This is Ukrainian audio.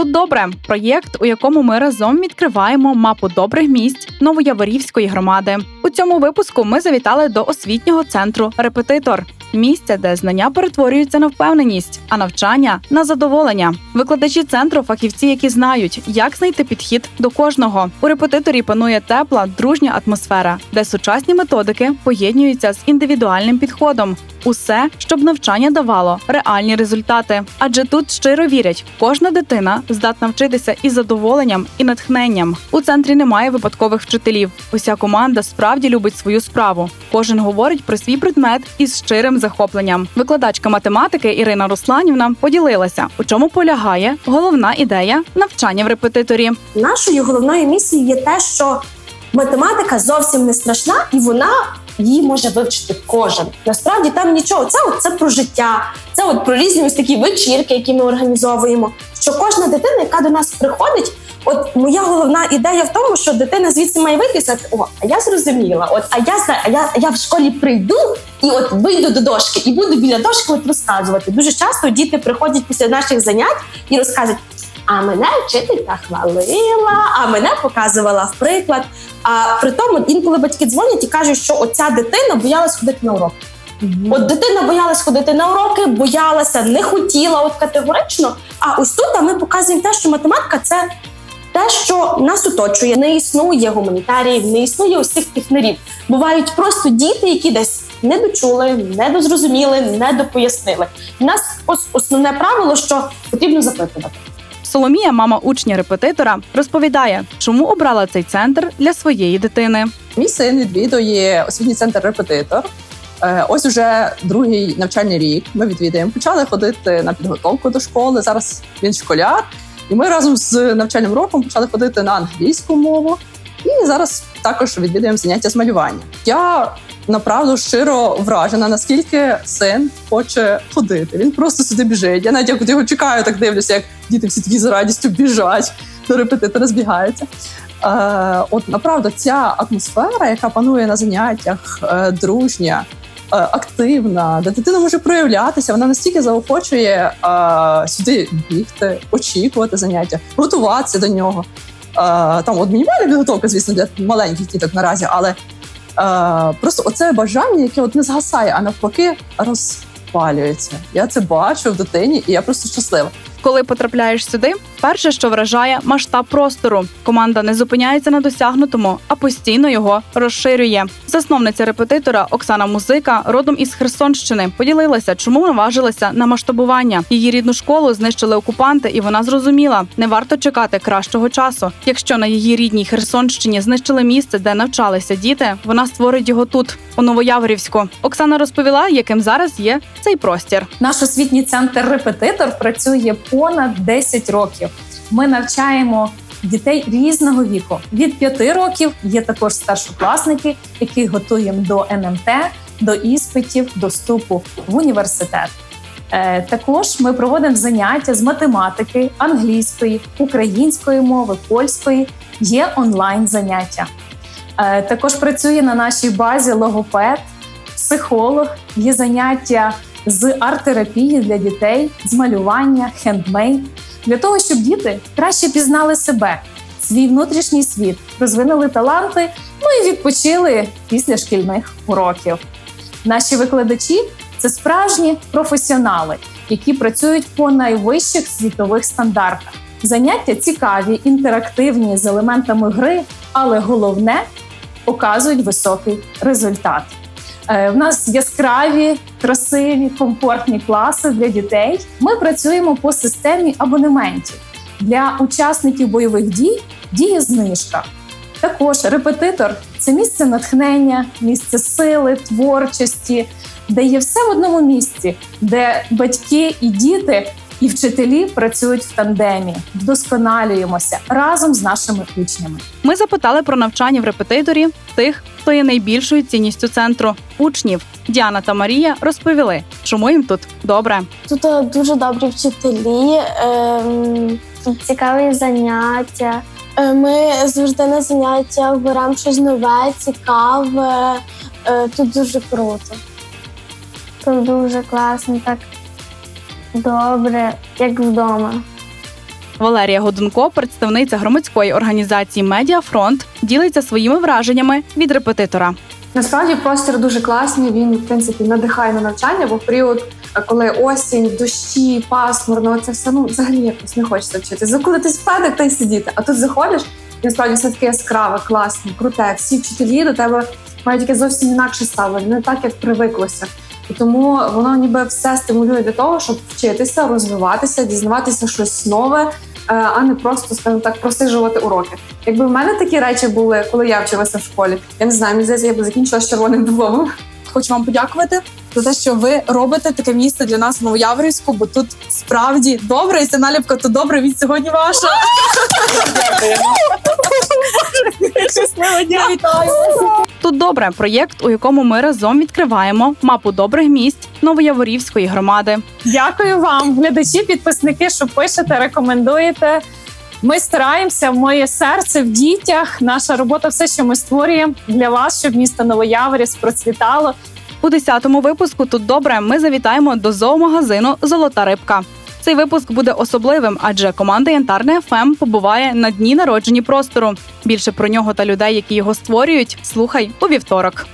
Тут добре проєкт, у якому ми разом відкриваємо мапу добрих місць Новояворівської громади. У цьому випуску ми завітали до освітнього центру Репетитор. Місця, де знання перетворюються на впевненість, а навчання на задоволення. Викладачі центру фахівці, які знають, як знайти підхід до кожного. У репетиторі панує тепла, дружня атмосфера, де сучасні методики поєднуються з індивідуальним підходом. Усе, щоб навчання давало реальні результати. Адже тут щиро вірять, кожна дитина здатна вчитися із задоволенням і натхненням. У центрі немає випадкових вчителів. Уся команда справді любить свою справу. Кожен говорить про свій предмет із щирим захопленням. Викладачка математики Ірина Русланівна поділилася, у чому полягає головна ідея навчання в репетиторі. Нашою головною місією є те, що математика зовсім не страшна, і вона її може вивчити кожен. Насправді там нічого. Це от це про життя, це от про різні ось такі вечірки, які ми організовуємо. Що кожна дитина, яка до нас приходить. От моя головна ідея в тому, що дитина звідси має вийти і сказати, о, а я зрозуміла. От, а я знаю, а я, я в школі прийду і от вийду до дошки і буду біля дошки от розказувати. Дуже часто діти приходять після наших занять і розказують. А мене вчителька хвалила, а мене показувала в приклад. А при тому інколи батьки дзвонять і кажуть, що оця дитина боялась ходити на уроки. От дитина боялась ходити на уроки, боялася, не хотіла от категорично. А ось тут а ми показуємо те, що математика це те, що нас оточує. Не існує гуманітаріїв, не існує усіх технарів. Бувають просто діти, які десь не дочули, не дозрозуміли, не допояснили. У нас ось основне правило, що потрібно запитувати. Соломія, мама учня репетитора, розповідає, чому обрала цей центр для своєї дитини. Мій син відвідує освітній центр репетитор. Е, Ось уже другий навчальний рік. Ми відвідуємо. Почали ходити на підготовку до школи. Зараз він школяр, і ми разом з навчальним роком почали ходити на англійську мову. І зараз також відвідуємо заняття з малювання. Я направду щиро вражена, наскільки син хоче ходити. Він просто сюди біжить. Я навіть як його чекаю, так дивлюся, як діти всі такі з радістю біжать до репетитора, збігаються. Е, от направду ця атмосфера, яка панує на заняттях, е, дружня, активна, де дитина може проявлятися, вона настільки заохочує е, сюди бігти, очікувати заняття, готуватися до нього. Е, там от мінімальна підготовка, звісно, для маленьких діток наразі, але е, просто оце бажання, яке от не згасає, а навпаки розпалюється. Я це бачу в дитині, і я просто щаслива. Коли потрапляєш сюди, перше, що вражає масштаб простору. Команда не зупиняється на досягнутому, а постійно його розширює. Засновниця репетитора Оксана Музика, родом із Херсонщини, поділилася, чому наважилася на масштабування. Її рідну школу знищили окупанти, і вона зрозуміла, не варто чекати кращого часу. Якщо на її рідній Херсонщині знищили місце, де навчалися діти, вона створить його тут, у Новояворівську. Оксана розповіла, яким зараз є цей простір. Наш освітній центр репетитор працює понад 10 років. Ми навчаємо дітей різного віку. Від 5 років є також старшокласники, яких готуємо до НМТ, до іспитів, до вступу в університет. Е, Також ми проводимо заняття з математики, англійської, української мови, польської. Є онлайн заняття. Е, Також працює на нашій базі логопед, психолог, є заняття з арт-терапії для дітей, з малювання, хендмейд, для того, щоб діти краще пізнали себе, свій внутрішній світ, розвинули таланти, ну і відпочили після шкільних уроків. Наші викладачі це справжні професіонали, які працюють по найвищих світових стандартах. Заняття цікаві, інтерактивні з елементами гри, але головне показують високий результат. Е, В нас яскраві, красиві, комфортні класи для дітей. Ми працюємо по системі абонементів. Для учасників бойових дій діє знижка. Також репетитор це місце натхнення, місце сили, творчості, де є все в одному місці, де батьки і діти і вчителі працюють в тандемі, вдосконалюємося разом з нашими учнями. Ми запитали про навчання в репетиторі тих, хто є найбільшою цінністю центру учнів. Діана та Марія розповіли, чому їм тут добре. Тут е, дуже добрі вчителі, ем, цікаві заняття. Е, Ми завжди на заняттях беремо щось нове, цікаве. Е, Тут дуже круто. Тут дуже класно, так добре, як вдома. Валерія Годунко, представниця громадської організації Медіафронт, ділиться своїми враженнями від репетитора. Насправді простір дуже класний. Він в принципі надихає на навчання, бо в період, е, коли осінь, дощі, пасмурно, це все ну взагалі якось не хочеться вчитися. Закутатись в пледик та й сидіти. А тут заходиш, і насправді все таке яскраве, класне, круте. Всі вчителі до тебе мають таке зовсім інакше ставлення, не так як привиклося. І тому воно ніби все стимулює для того, щоб вчитися, розвиватися, дізнаватися щось нове, е, а не просто, скажімо так, просижувати уроки. Якби в мене такі речі були, коли я вчилася в школі, я не знаю, мені здається, я б закінчила з червоним дипломом. Хочу вам подякувати за те, що ви робите таке місце для нас в Новояврівську, бо тут справді добре, і ця наліпка то добре від сьогодні ваша. Щасливо дня, вітаю! Тут добре проєкт, у якому ми разом відкриваємо мапу добрих місць Новояворівської громади. Дякую вам, глядачі, підписники, що пишете, рекомендуєте. Ми стараємося, моє серце в дітях. Наша робота, все, що ми створюємо для вас, щоб місто Новояворівськ процвітало. У 10-му випуску тут добре ми завітаємо до зоомагазину Золота рибка. Цей випуск буде особливим, адже команда Янтарне ФМ побуває на дні народженні простору. Більше про нього та людей, які його створюють, слухай у вівторок.